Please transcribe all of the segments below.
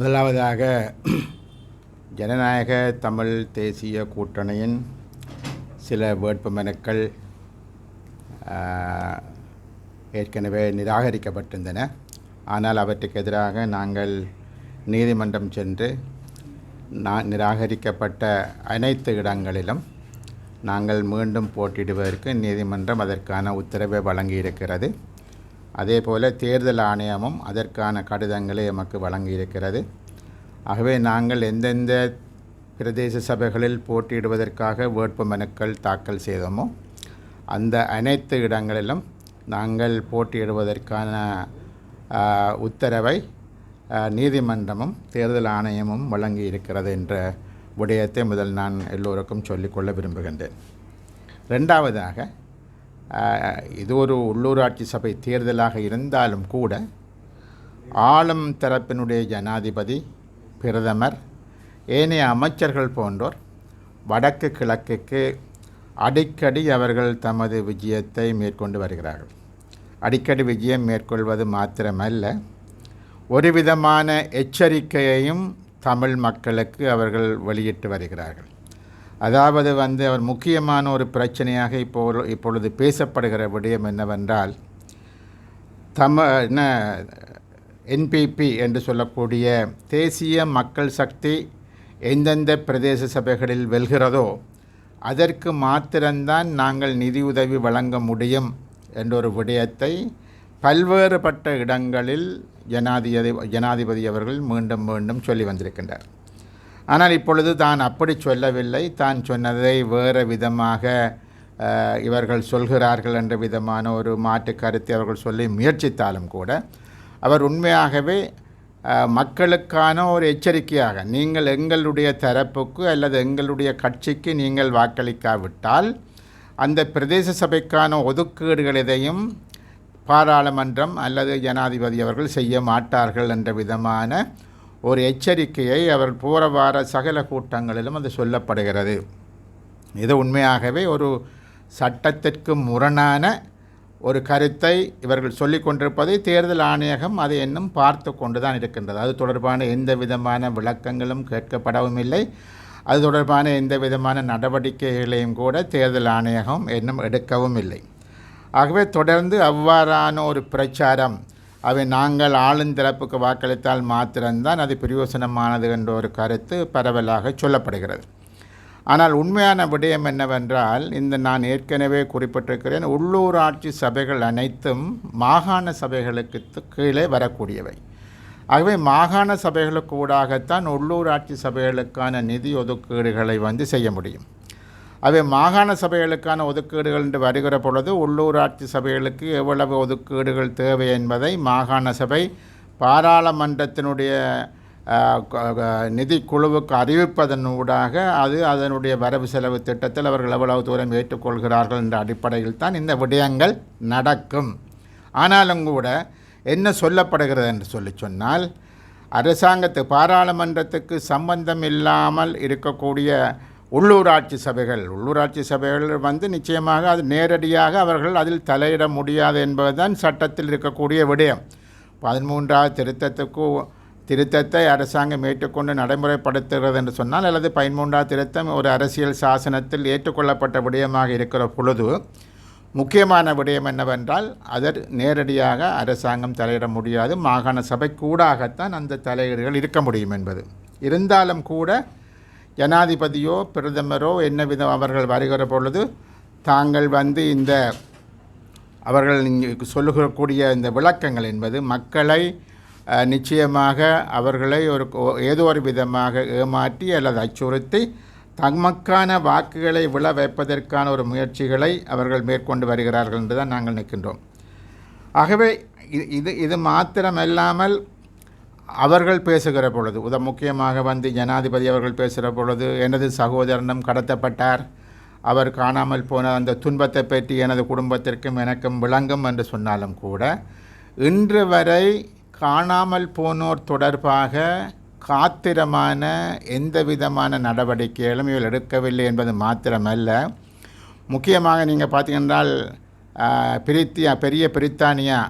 முதலாவதாக ஜனநாயக தமிழ் தேசிய கூட்டணியின் சில வேட்புமனுக்கள் ஏற்கனவே நிராகரிக்கப்பட்டிருந்தன. ஆனால் அவற்றுக்கு எதிராக நாங்கள் நீதிமன்றம் சென்று நான் நிராகரிக்கப்பட்ட அனைத்து இடங்களிலும் நாங்கள் மீண்டும் போட்டியிடுவதற்கு நீதிமன்றம் அதற்கான உத்தரவை வழங்கியிருக்கிறது. அதே போல் தேர்தல் ஆணையமும் அதற்கான கடிதங்களை எமக்கு வழங்கியிருக்கிறது. ஆகவே நாங்கள் எந்தெந்த பிரதேச சபைகளில் போட்டியிடுவதற்காக வேட்புமனுக்கள் தாக்கல் செய்தோமோ அந்த அனைத்து இடங்களிலும் நாங்கள் போட்டியிடுவதற்கான உத்தரவை நீதிமன்றமும் தேர்தல் ஆணையமும் வழங்கி இருக்கிறது என்ற விடயத்தை முதல் நான் எல்லோருக்கும் சொல்லிக்கொள்ள விரும்புகின்றேன். ரெண்டாவதாக இது ஒரு உள்ளூராட்சி சபை தேர்தலாக இருந்தாலும் கூட ஆளும் தரப்பினுடைய ஜனாதிபதி பிரதமர் ஏனைய அமைச்சர்கள் போன்றோர் வடக்கு கிழக்குக்கு அடிக்கடி அவர்கள் தமது விஜயத்தை மேற்கொண்டு வருகிறார்கள். அடிக்கடி விஜயம் மேற்கொள்வது மாத்திரமல்ல ஒரு விதமான எச்சரிக்கையையும் தமிழ் மக்களுக்கு அவர்கள் வெளியிட்டு வருகிறார்கள். அதாவது வந்து அவர் முக்கியமான ஒரு பிரச்சனையாக இப்போ இப்பொழுது பேசப்படுகிற விடயம் என்னவென்றால் தம என்ன என்பிபி என்று சொல்லக்கூடிய தேசிய மக்கள் சக்தி எந்தெந்த பிரதேச சபைகளில் வெல்கிறதோ அதற்கு மாத்திரம்தான் நாங்கள் நிதியுதவி வழங்க முடியும் என்ற ஒரு விடயத்தை பல்வேறுபட்ட இடங்களில் ஜனாதிபதி ஜனாதிபதி அவர்கள் மீண்டும் மீண்டும் சொல்லி வந்திருக்கின்றார். ஆனால் இப்பொழுது தான் அப்படி சொல்லவில்லை. தான் சொன்னதை வேறு விதமாக இவர்கள் சொல்கிறார்கள் என்ற விதமான ஒரு மாற்று கருத்தை அவர்கள் சொல்லி முயற்சித்தாலும் கூட அவர் உண்மையாகவே மக்களுக்கான ஒரு எச்சரிக்கையாக நீங்கள் எங்களுடைய தரப்புக்கு அல்லது எங்களுடைய கட்சிக்கு நீங்கள் வாக்களிக்காவிட்டால் அந்த பிரதேச சபைக்கான ஒதுக்கீடுகள் எதையும் பாராளுமன்றம் அல்லது ஜனாதிபதி அவர்கள் செய்ய மாட்டார்கள் என்ற விதமான ஒரு எச்சரிக்கையை அவர் போகிற வார சகல கூட்டங்களிலும் அது சொல்லப்படுகிறது. இது உண்மையாகவே ஒரு சட்டத்திற்கு முரணான ஒரு கருத்தை இவர்கள் சொல்லிக் கொண்டிருப்பதை தேர்தல் ஆணையகம் அதை இன்னும் பார்த்து கொண்டு தான் இருக்கின்றது. அது தொடர்பான எந்த விதமான விளக்கங்களும் கேட்கப்படவும் இல்லை. அது தொடர்பான எந்த விதமான நடவடிக்கைகளையும் கூட தேர்தல் ஆணையகம் இன்னும் எடுக்கவும் இல்லை. ஆகவே தொடர்ந்து அவ்வாறான ஒரு பிரச்சாரம் அவை நாங்கள் ஆளுந்தரப்புக்கு வாக்களித்தால் மாத்திரம்தான் அது பிரயோசனமானது என்ற ஒரு கருத்து பரவலாக சொல்லப்படுகிறது. ஆனால் உண்மையான விடயம் என்னவென்றால் இந்த நான் ஏற்கனவே குறிப்பிட்டிருக்கிறேன் உள்ளூராட்சி சபைகள் அனைத்தும் மாகாண சபைகளுக்கு கீழே வரக்கூடியவை. ஆகவே மாகாண சபைகளுக்கு ஊடாகத்தான் உள்ளூராட்சி சபைகளுக்கான நிதி ஒதுக்கீடுகளை வந்து செய்ய முடியும். அவை மாகாண சபைகளுக்கான ஒதுக்கீடுகள் என்று வருகிற பொழுது உள்ளூராட்சி சபைகளுக்கு எவ்வளவு ஒதுக்கீடுகள் தேவை என்பதை மாகாண சபை பாராளுமன்றத்தினுடைய நிதி குழுவுக்கு அறிவிப்பதன் ஊடாக அது அதனுடைய வரவு செலவு திட்டத்தில் அவர்கள் எவ்வளவு தூரம் ஏற்றுக்கொள்கிறார்கள் என்ற அடிப்படையில் தான் இந்த விடயங்கள் நடக்கும். ஆனாலும் கூட என்ன சொல்லப்படுகிறது என்று சொல்லி சொன்னால் அரசாங்கத்து பாராளுமன்றத்துக்கு சம்பந்தம் இல்லாமல் இருக்கக்கூடிய உள்ளூராட்சி சபைகள் உள்ளூராட்சி சபைகள் வந்து நிச்சயமாக அது நேரடியாக அவர்கள் அதில் தலையிட முடியாது என்பதுதான் சட்டத்தில் இருக்கக்கூடிய விடயம். பதிமூன்றாவது திருத்தத்துக்கு திருத்தத்தை அரசாங்கம் ஏற்றுக்கொண்டு நடைமுறைப்படுத்துகிறது என்று சொன்னால் அல்லது பதிமூன்றாவது திருத்தம் ஒரு அரசியல் சாசனத்தில் ஏற்றுக்கொள்ளப்பட்ட விடயமாக இருக்கிற பொழுது முக்கியமான விடயம் என்னவென்றால் அதர் நேரடியாக அரசாங்கம் தலையிட முடியாது. மாகாண சபை கூடாகத்தான் அந்த தலையீடுகள் இருக்க முடியும் என்பது. இருந்தாலும் கூட ஜனாதிபதியோ பிரதமரோ என்ன விதம் அவர்கள் வருகிற பொழுது தாங்கள் வந்து இந்த அவர்கள் சொல்லுகக்கூடிய இந்த விளக்கங்கள் என்பது மக்களை நிச்சயமாக அவர்களை ஒரு ஏதோ ஒரு விதமாக ஏமாற்றி அல்லது அச்சுறுத்தி தமக்கான வாக்குகளை விழ வைப்பதற்கான ஒரு முயற்சிகளை அவர்கள் மேற்கொண்டு வருகிறார்கள் என்று தான் நாங்கள் நிற்கின்றோம் ஆகவே இது இது மாத்திரமல்லாமல் அவர்கள் பேசுகிற பொழுது உத முக்கியமாக வந்து ஜனாதிபதி அவர்கள் பேசுகிற பொழுது எனது சகோதரனும் கடத்தப்பட்டார். அவர் காணாமல் போன அந்த துன்பத்தை பற்றி எனது குடும்பத்திற்கும் எனக்கும் விளங்கும் என்று சொன்னாலும் கூட இன்று வரை காணாமல் போனோர் தொடர்பாக காத்திரமான எந்த விதமான நடவடிக்கைகளும் இவள் எடுக்கவில்லை என்பது மாத்திரமல்ல. முக்கியமாக நீங்கள் பார்த்தீங்கன்னால் பிரித்தியா பெரிய பிரித்தானியா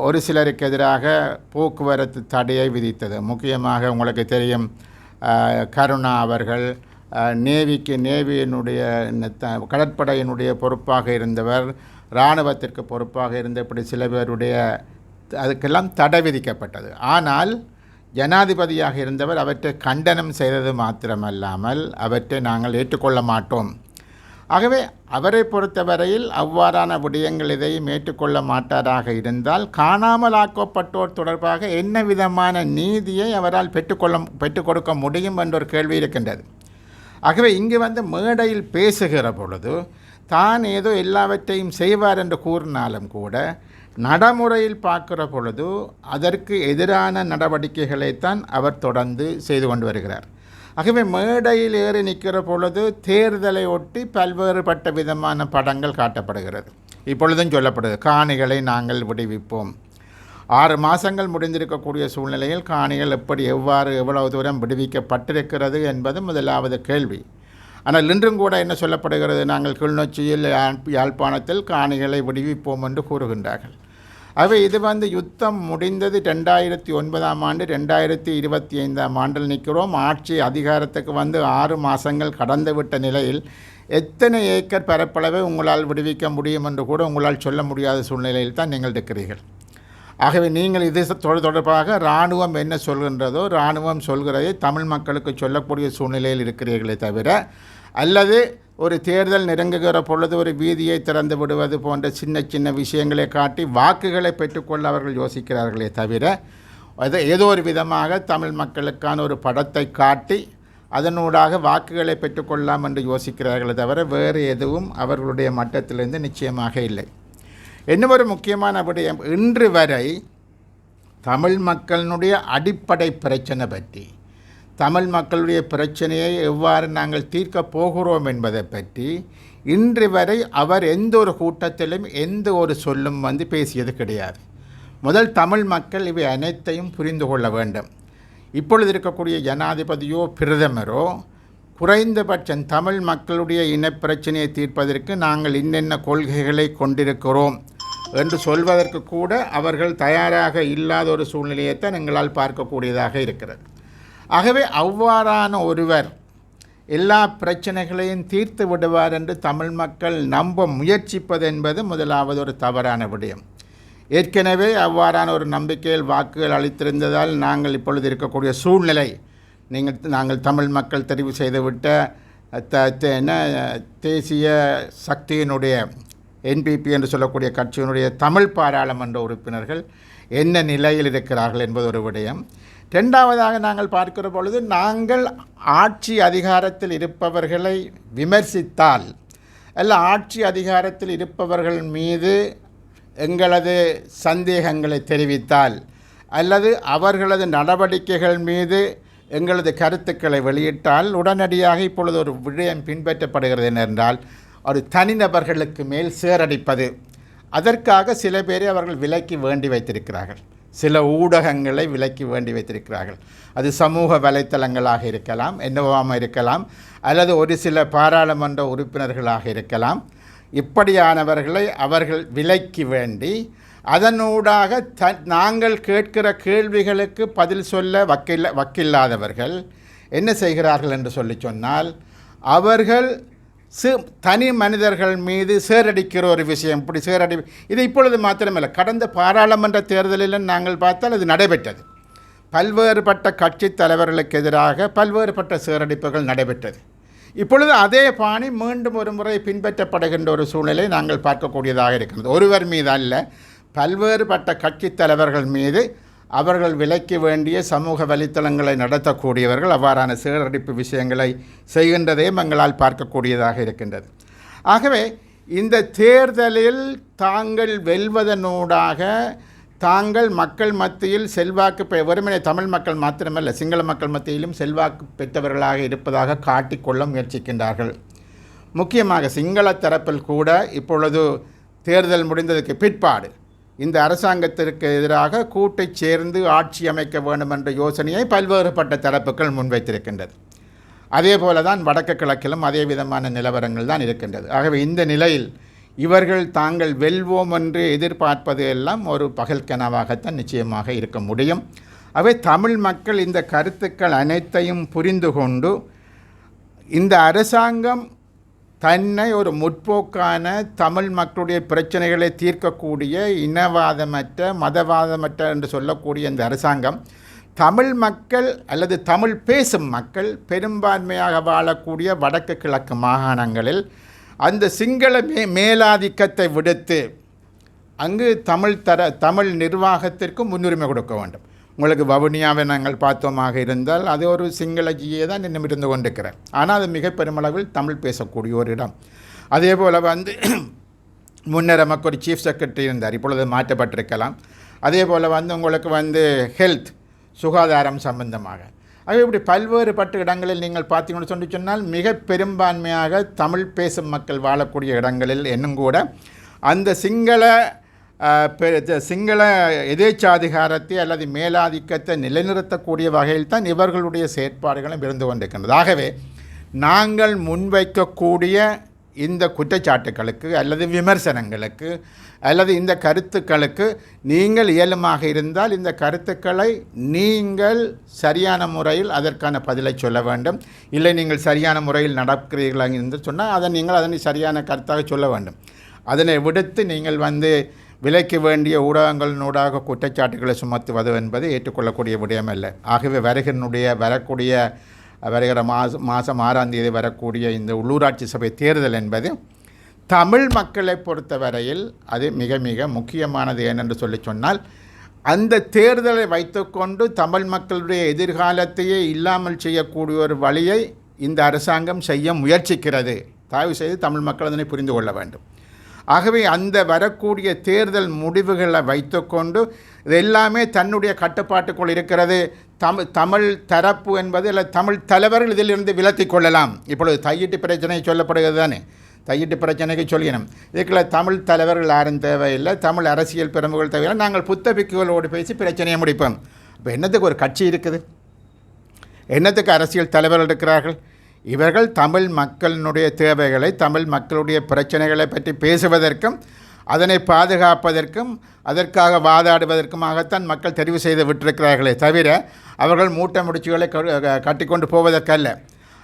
ஒரு சிலருக்கு எதிராக போக்குவரத்து தடையை விதித்தது. முக்கியமாக உங்களுக்கு தெரியும் கருணா அவர்கள் நேவிக்கு நேவியினுடைய த- கடற்படையினுடைய பொறுப்பாக இருந்தவர் இராணுவத்திற்கு பொறுப்பாக இருந்த இப்படி சில பேருடைய அதுக்கெல்லாம் தடை விதிக்கப்பட்டது. ஆனால் ஜனாதிபதியாக இருந்தவர் அவற்றை கண்டனம் செய்தது மாத்திரமல்லாமல் அவற்றை நாங்கள் ஏற்றுக்கொள்ள மாட்டோம். ஆகவே அவரை பொறுத்தவரையில் அவ்வாறான விடயங்கள் எதையும் ஏற்றுக்கொள்ள மாட்டாராக இருந்தால் காணாமல் ஆக்கப்பட்டோர் தொடர்பாக என்ன விதமான நீதியை அவரால் பெற்றுக்கொள்ள பெற்றுக் கொடுக்க முடியும் என்ற ஒரு கேள்வி இருக்கின்றது. ஆகவே இங்கு வந்து மேடையில் பேசுகிற பொழுது தான் ஏதோ எல்லாவற்றையும் செய்வார் என்று கூறினாலும் கூட நடைமுறையில் பார்க்கிற பொழுது அதற்கு எதிரான நடவடிக்கைகளைத்தான் அவர் தொடர்ந்து செய்து கொண்டு வருகிறார். ஆகவே மேடையில் ஏறி நிற்கிற பொழுது தேர்தலை ஒட்டி பல்வேறுபட்ட விதமான படங்கள் காட்டப்படுகிறது. இப்பொழுதும் சொல்லப்படுது காணிகளை நாங்கள் விடுவிப்போம். ஆறு மாதங்கள் முடிந்திருக்கக்கூடிய சூழ்நிலையில் காணிகள் எப்படி எவ்வாறு எவ்வளவு தூரம் விடுவிக்கப்பட்டிருக்கிறது என்பது முதலாவது கேள்வி. ஆனால் இன்றும் கூட என்ன சொல்லப்படுகிறது? நாங்கள் கிளிநொச்சியில் யாழ்- யாழ்ப்பாணத்தில் காணிகளை விடுவிப்போம் என்று கூறுகின்றார்கள். அவை இது வந்து யுத்தம் முடிந்தது ரெண்டாயிரத்தி ஒன்பதாம் ஆண்டு ரெண்டாயிரத்தி இருபத்தி ஐந்தாம் ஆண்டில் நிற்கிறோம். ஆட்சி அதிகாரத்துக்கு வந்து ஆறு மாதங்கள் கடந்து விட்ட நிலையில் எத்தனை ஏக்கர் பரப்பளவை உங்களால் விடுவிக்க முடியும் என்று கூட உங்களால் சொல்ல முடியாத சூழ்நிலையில் தான் நீங்கள் இருக்கிறீர்கள் ஆகவே நீங்கள் இது தொட- தொடர்பாக இராணுவம் என்ன சொல்கின்றதோ இராணுவம் சொல்கிறதை தமிழ் மக்களுக்கு சொல்லக்கூடிய சூழ்நிலையில் இருக்கிறீர்களே தவிர அல்லது ஒரு தேர்தல் நெருங்குகிற பொழுது ஒரு வீதியை திறந்து விடுவது போன்ற சின்ன சின்ன விஷயங்களை காட்டி வாக்குகளை பெற்றுக்கொள்ள அவர்கள் யோசிக்கிறார்களே தவிர அது ஏதோ ஒரு விதமாக தமிழ் மக்களுக்கான ஒரு படத்தை காட்டி அதனூடாக வாக்குகளை பெற்றுக்கொள்ளலாம் என்று யோசிக்கிறார்களே தவிர வேறு எதுவும் அவர்களுடைய மட்டத்திலிருந்து நிச்சயமாக இல்லை. இன்னும் ஒரு முக்கியமான விடயம் இன்று வரை தமிழ் மக்களினுடைய அடிப்படை பிரச்சனை பற்றி தமிழ் மக்களுடைய பிரச்சனையை எவ்வாறு நாங்கள் தீர்க்கப் போகிறோம் என்பதை பற்றி இன்று வரை அவர் எந்த ஒரு கூட்டத்திலும் எந்த ஒரு சொல்லும் வந்து பேசியது கிடையாது. முதல் தமிழ் மக்கள் இவை அனைத்தையும் புரிந்து கொள்ள வேண்டும். இப்பொழுது இருக்கக்கூடிய ஜனாதிபதியோ பிரதமரோ குறைந்தபட்சம் தமிழ் மக்களுடைய இனப்பிரச்சனையை தீர்ப்பதற்கு நாங்கள் இன்னென்ன கொள்கைகளை கொண்டிருக்கிறோம் என்று சொல்வதற்கு கூட அவர்கள் தயாராக இல்லாத ஒரு சூழ்நிலையைத்தான் எங்களால் பார்க்கக்கூடியதாக இருக்கிறது. ஆகவே அவ்வாறான ஒருவர் எல்லா பிரச்சனைகளையும் தீர்த்து விடுவார் என்று தமிழ் மக்கள் நம்ப முயற்சிப்பது என்பது முதலாவது ஒரு தவறான விடயம். ஏற்கனவே அவ்வாறான ஒரு நம்பிக்கையில் வாக்குகள் அளித்திருந்ததால் நாங்கள் இப்பொழுது இருக்கக்கூடிய சூழ்நிலை நீங்கள் நாங்கள் தமிழ் மக்கள் தெரிவு செய்துவிட்ட த என்ன தேசிய சக்தியினுடைய என்பிபி என்று சொல்லக்கூடிய கட்சியினுடைய தமிழ் பாராளுமன்ற உறுப்பினர்கள் என்ன நிலையில் இருக்கிறார்கள் என்பது ஒரு விடயம். ரெண்டாவதாக நாங்கள் பார்க்கிற பொழுது நாங்கள் ஆட்சி அதிகாரத்தில் இருப்பவர்களை விமர்சித்தால் அல்ல ஆட்சி அதிகாரத்தில் இருப்பவர்கள் மீது எங்களது சந்தேகங்களை தெரிவித்தால் அல்லது அவர்களது நடவடிக்கைகள் மீது எங்களது கருத்துக்களை வெளியிட்டால் உடனடியாக இப்பொழுது ஒரு விடயம் பின்பற்றப்படுகிறது என்றால் ஒரு தனிநபர்களுக்கு மேல் சேரடிப்பது. அதற்காக சில பேரை அவர்கள் விலக்கி வேண்டி வைத்திருக்கிறார்கள். சில ஊடகங்களை விலக்கி வேண்டி வைத்திருக்கிறார்கள். அது சமூக வலைத்தளங்களாக இருக்கலாம் என்னவாம இருக்கலாம் அல்லது ஒரு சில பாராளுமன்ற உறுப்பினர்களாக இருக்கலாம். இப்படியானவர்களை அவர்கள் விலக்கி வேண்டி அதனூடாக த நாங்கள் கேட்கிற கேள்விகளுக்கு பதில் சொல்ல வக்கில்ல வக்கில்லாதவர்கள் என்ன செய்கிறார்கள் என்று சொல்லி சொன்னால் அவர்கள் சி தனி மனிதர்கள் மீது சேரடிக்கிற ஒரு விஷயம். இப்படி சேரடி இது இப்பொழுது மாத்திரமல்ல. கடந்த பாராளுமன்ற தேர்தலிலும் நாங்கள் பார்த்தால் அது நடைபெற்றது. பல்வேறுபட்ட கட்சி தலைவர்களுக்கு எதிராக பல்வேறுபட்ட சேரடிப்புகள் நடைபெற்றது. இப்பொழுது அதே பாணி மீண்டும் ஒரு முறை பின்பற்றப்படுகின்ற ஒரு சூழ்நிலை நாங்கள் பார்க்கக்கூடியதாக இருக்கிறது. ஒருவர் மீது அல்ல பல்வேறுபட்ட கட்சி தலைவர்கள் மீது அவர்கள் விலைக்கு வேண்டிய சமூக வலைத்தளங்களை நடத்தக்கூடியவர்கள் அவ்வாறான சீரடிப்பு விஷயங்களை செய்கின்றதையும் எங்களால் பார்க்கக்கூடியதாக இருக்கின்றது. ஆகவே இந்த தேர்தலில் தாங்கள் வெல்வதனூடாக தாங்கள் மக்கள் மத்தியில் செல்வாக்கு பெ- வெறுமனே தமிழ் மக்கள் மாத்திரமல்ல சிங்கள மக்கள் மத்தியிலும் செல்வாக்கு பெற்றவர்களாக இருப்பதாக காட்டிக்கொள்ள முயற்சிக்கின்றார்கள். முக்கியமாக சிங்கள தரப்பில் கூட இப்பொழுது தேர்தல் முடிந்ததுக்கு பிற்பாடு இந்த அரசாங்கத்திற்கு எதிராக கூட்டை சேர்ந்து ஆட்சி அமைக்க வேண்டும் என்ற யோசனையை பல்வேறுபட்ட தரப்புகள் முன்வைத்திருக்கின்றது. அதே போல தான் வடக்கு கிழக்கிலும் அதே விதமான நிலவரங்கள் தான் இருக்கின்றது. ஆகவே இந்த நிலையில் இவர்கள் தாங்கள் வெல்வோம் என்று எதிர்பார்ப்பது எல்லாம் ஒரு பகல் கனவாகத்தான் நிச்சயமாக இருக்க முடியும். அவை தமிழ் மக்கள் இந்த கருத்துக்கள் அனைத்தையும் புரிந்து கொண்டு இந்த அரசாங்கம் தன்னை ஒரு முற்போக்கான தமிழ் மக்களுடைய பிரச்சனைகளை தீர்க்கக்கூடிய இனவாதமற்ற மதவாதமற்ற என்று சொல்லக்கூடிய இந்த அரசாங்கம் தமிழ் மக்கள் அல்லது தமிழ் பேசும் மக்கள் பெரும்பான்மையாக வாழக்கூடிய வடக்கு கிழக்கு மாகாணங்களில் அந்த சிங்கள மே மேலாதிக்கத்தை விடுத்து அங்கு தமிழ் தர தமிழ் நிர்வாகத்திற்கு முன்னுரிமை கொடுக்க வேண்டும். உங்களுக்கு வவுனியாவை நாங்கள் பார்த்தோமாக இருந்தால் அது ஒரு சிங்கள ஜியை தான் இன்னும் இருந்து கொண்டிருக்கிறார் ஆனால் அது மிக பெருமளவில் தமிழ் பேசக்கூடிய ஒரு இடம். அதே போல் வந்து முன்னர் நமக்கு ஒரு சீஃப் செக்ரட்டரி இருந்தார். இப்பொழுது மாற்றப்பட்டிருக்கலாம். அதே போல் வந்து உங்களுக்கு வந்து ஹெல்த் சுகாதாரம் சம்பந்தமாக. ஆக இப்படி பல்வேறுபட்ட இடங்களில் நீங்கள் பார்த்தீங்கன்னு சொல்லி சொன்னால் மிக பெரும்பான்மையாக தமிழ் பேசும் மக்கள் வாழக்கூடிய இடங்களில் என்னும் கூட அந்த சிங்கள சிங்கள எதேச்சாதிகாரத்தை அல்லது மேலாதிக்கத்தை நிலைநிறுத்தக்கூடிய வகையில் தான் இவர்களுடைய செயற்பாடுகளும் இருந்து கொண்டிருக்கின்றது. ஆகவே நாங்கள் முன்வைக்கக்கூடிய இந்த குற்றச்சாட்டுகளுக்கு அல்லது விமர்சனங்களுக்கு அல்லது இந்த கருத்துக்களுக்கு நீங்கள் இயலுமாக இருந்தால் இந்த கருத்துக்களை நீங்கள் சரியான முறையில் அதற்கான பதிலை சொல்ல வேண்டும். இல்லை நீங்கள் சரியான முறையில் நடக்கிறீர்களா என்று சொன்னால் அதை நீங்கள் அதனை சரியான கருத்தாக சொல்ல வேண்டும். அதனை விடுத்து நீங்கள் வந்து விலைக்கு வேண்டிய ஊடகங்களினூடாக குற்றச்சாட்டுகளை சுமத்துவது என்பது ஏற்றுக்கொள்ளக்கூடிய விடயமல்ல. ஆகவே வருகினுடைய வரக்கூடிய வருகிற மாதம் மாதம் ஆறாம் தேதி வரக்கூடிய இந்த உள்ளூராட்சி சபை தேர்தல் என்பது தமிழ் மக்களை பொறுத்தவரையில் அது மிக மிக முக்கியமானது ஏனென்று சொல்லி சொன்னால் அந்த தேர்தலை வைத்துக்கொண்டு தமிழ் மக்களுடைய எதிர்காலத்தையே இல்லாமல் செய்யக்கூடிய ஒரு வழியை இந்த அரசாங்கம் செய்ய முயற்சிக்கிறது. தயவு செய்து தமிழ் மக்கள் அதனை புரிந்து கொள்ள வேண்டும். ஆகவே அந்த வரக்கூடிய தேர்தல் முடிவுகளை வைத்துக்கொண்டு இது எல்லாமே தன்னுடைய கட்டுப்பாட்டுக்குள் இருக்கிறது. தமிழ் தமிழ் தரப்பு என்பது இல்லை தமிழ் தலைவர்கள் இதிலிருந்து விலத்தி கொள்ளலாம். இப்பொழுது தையிட்டு பிரச்சனை சொல்லப்படுகிறது தானே? தையிட்டு பிரச்சனைக்கு சொல்லினோம். இதுக்குள்ள தமிழ் தலைவர்கள் யாரும் தேவையில்லை. தமிழ் அரசியல் பிரமுகர்கள் தேவையில்லை. நாங்கள் புத்தபிக்குகளோடு பேசி பிரச்சனையை முடிப்போம். இப்போ என்னத்துக்கு ஒரு கட்சி இருக்குது? என்னத்துக்கு அரசியல் தலைவர்கள் இருக்கிறார்கள்? இவர்கள் தமிழ் மக்களினுடைய தேவைகளை தமிழ் மக்களுடைய பிரச்சனைகளை பற்றி பேசுவதற்கும் அதனை பாதுகாப்பதற்கும் அதற்காக வாதாடுவதற்குமாகத்தான் மக்கள் தெரிவு செய்து விட்டிருக்கிறார்களே தவிர அவர்கள் மூட்டை முடிச்சுகளை க- கட்டிக்கொண்டு போவதற்கல்ல.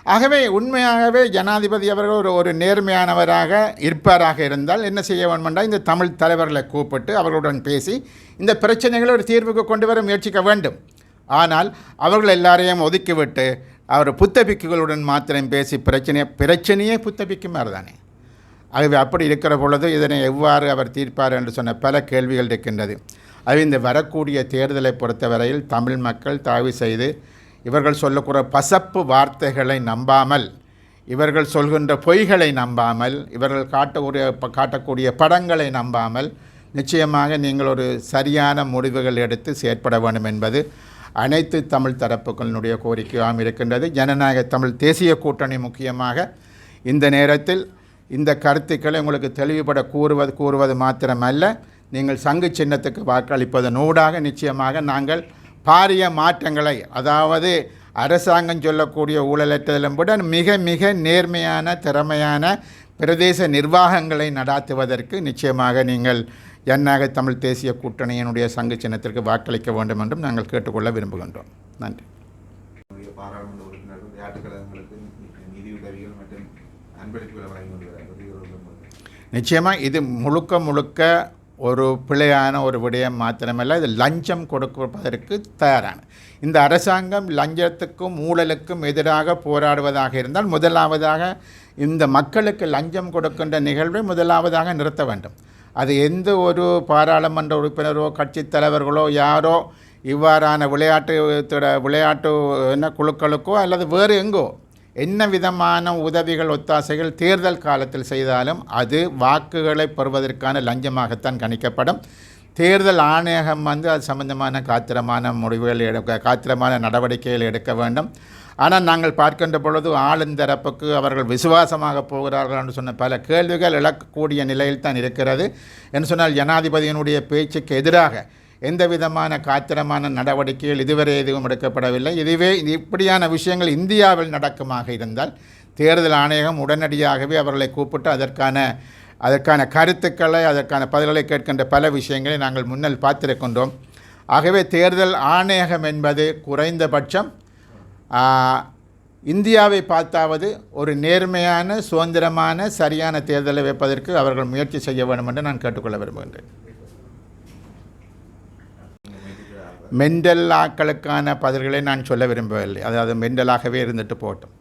ஆகவே உண்மையாகவே ஜனாதிபதி அவர்கள் ஒரு ஒரு நேர்மையானவராக இருப்பாராக இருந்தால் என்ன செய்ய வேண்டுமென்றால் இந்த தமிழ் தலைவர்களை கூப்பிட்டு அவர்களுடன் பேசி இந்த பிரச்சனைகளை ஒரு தீர்வுக்கு கொண்டு வர முயற்சிக்க வேண்டும். ஆனால் அவர்கள் எல்லாரையும் ஒதுக்கிவிட்டு அவர் புத்தபிக்குகளுடன் மாத்திரம் பேசி பிரச்சனையை பிரச்சனையே புத்தபிக்கு மாதிரி தானே ஆகவே அப்படி இருக்கிற பொழுது இதனை எவ்வாறு அவர் தீர்ப்பார் என்று சொன்ன பல கேள்விகள் இருக்கின்றது. அது இந்த வரக்கூடிய தேர்தலை பொறுத்தவரையில் தமிழ் மக்கள் தாவி செய்து இவர்கள் சொல்லக்கூடிய பசப்பு வார்த்தைகளை நம்பாமல் இவர்கள் சொல்கின்ற பொய்களை நம்பாமல் இவர்கள் காட்டக்கூடிய காட்டக்கூடிய படங்களை நம்பாமல் நிச்சயமாக நீங்கள் ஒரு சரியான முடிவுகள் எடுத்து செயற்பட வேண்டும் என்பது அனைத்து தமிழ் தரப்புகளினுடைய கோரிக்கையாகவும் இருக்கின்றது. ஜனநாயக தமிழ் தேசிய கூட்டணி முக்கியமாக இந்த நேரத்தில் இந்த கருத்துக்களை உங்களுக்கு தெளிவுபட கூறுவது கூறுவது மாத்திரமல்ல. நீங்கள் சங்கு சின்னத்துக்கு வாக்களிப்பதன் ஊடாக நிச்சயமாக நாங்கள் பாரிய மாற்றங்களை அதாவது அரசாங்கம் சொல்லக்கூடிய ஊழலற்றதிலும் விட மிக மிக நேர்மையான திறமையான பிரதேச நிர்வாகங்களை நடாத்துவதற்கு நிச்சயமாக நீங்கள் ஜனநாயக தமிழ் தேசிய கூட்டணியினுடைய சங்கு சின்னத்திற்கு வாக்களிக்க வேண்டும் என்றும் நாங்கள் கேட்டுக்கொள்ள விரும்புகின்றோம். நன்றி. நம்முடைய பாராளுமன்ற உறுப்பினர்கள் விளையாட்டுக்கழகங்களுக்கு நிதியுதவிகள் மற்றும் அன்பளிப்புகளை வழங்கி கொண்டு வருகிறார்கள் நிச்சயமாக இது முழுக்க முழுக்க ஒரு பிழையான ஒரு விடயம் மாத்திரமல்ல இது லஞ்சம் கொடுப்பதற்கு தயாரான. இந்த அரசாங்கம் லஞ்சத்துக்கும் ஊழலுக்கும் எதிராக போராடுவதாக இருந்தால் முதலாவதாக இந்த மக்களுக்கு லஞ்சம் கொடுக்கின்ற நிகழ்வை முதலாவதாக நிறுத்த வேண்டும். அது எந்த ஒரு பாராளுமன்ற உறுப்பினரோ கட்சித் தலைவர்களோ யாரோ இவ்வாறான விளையாட்டு விளையாட்டு என்ன குழுக்களுக்கோ அல்லது வேறு எங்கோ என்ன விதமான உதவிகள் ஒத்தாசைகள் தேர்தல் காலத்தில் செய்தாலும் அது வாக்குகளை பெறுவதற்கான லஞ்சமாகத்தான் கணிக்கப்படும். தேர்தல் ஆணையகம் வந்து அது சம்பந்தமான காத்திரமான முடிவுகள் எடுக்க காத்திரமான நடவடிக்கைகள் எடுக்க வேண்டும். ஆனால் நாங்கள் பார்க்கின்ற பொழுது ஆளுந்தரப்புக்கு அவர்கள் விசுவாசமாக போகிறார்கள் என்று சொன்ன பல கேள்விகள் இழக்கக்கூடிய நிலையில் தான் இருக்கிறது. என்று சொன்னால் ஜனாதிபதியினுடைய பேச்சுக்கு எதிராக எந்த விதமான காத்திரமான நடவடிக்கைகள் இதுவரை எதுவும் எடுக்கப்படவில்லை. இதுவே இது இப்படியான விஷயங்கள் இந்தியாவில் நடக்குமாக இருந்தால் தேர்தல் ஆணையகம் உடனடியாகவே அவர்களை கூப்பிட்டு அதற்கான அதற்கான கருத்துக்களை அதற்கான பதில்களை கேட்கின்ற பல விஷயங்களை நாங்கள் முன்னல் பார்த்திருக்கின்றோம். ஆகவே தேர்தல் ஆணையகம் என்பது குறைந்தபட்சம் இந்தியாவை பார்த்தாவது ஒரு நேர்மையான சுதந்திரமான சரியான தேர்தலை வைப்பதற்கு அவர்கள் முயற்சி செய்ய வேண்டும் என்று நான் கேட்டுக்கொள்ள விரும்புகின்றேன். மெண்டல் ஆக்களுக்கான பதில்களை நான் சொல்ல விரும்பவில்லை. அதாவது மெண்டலாகவே இருந்துட்டு போகட்டும்.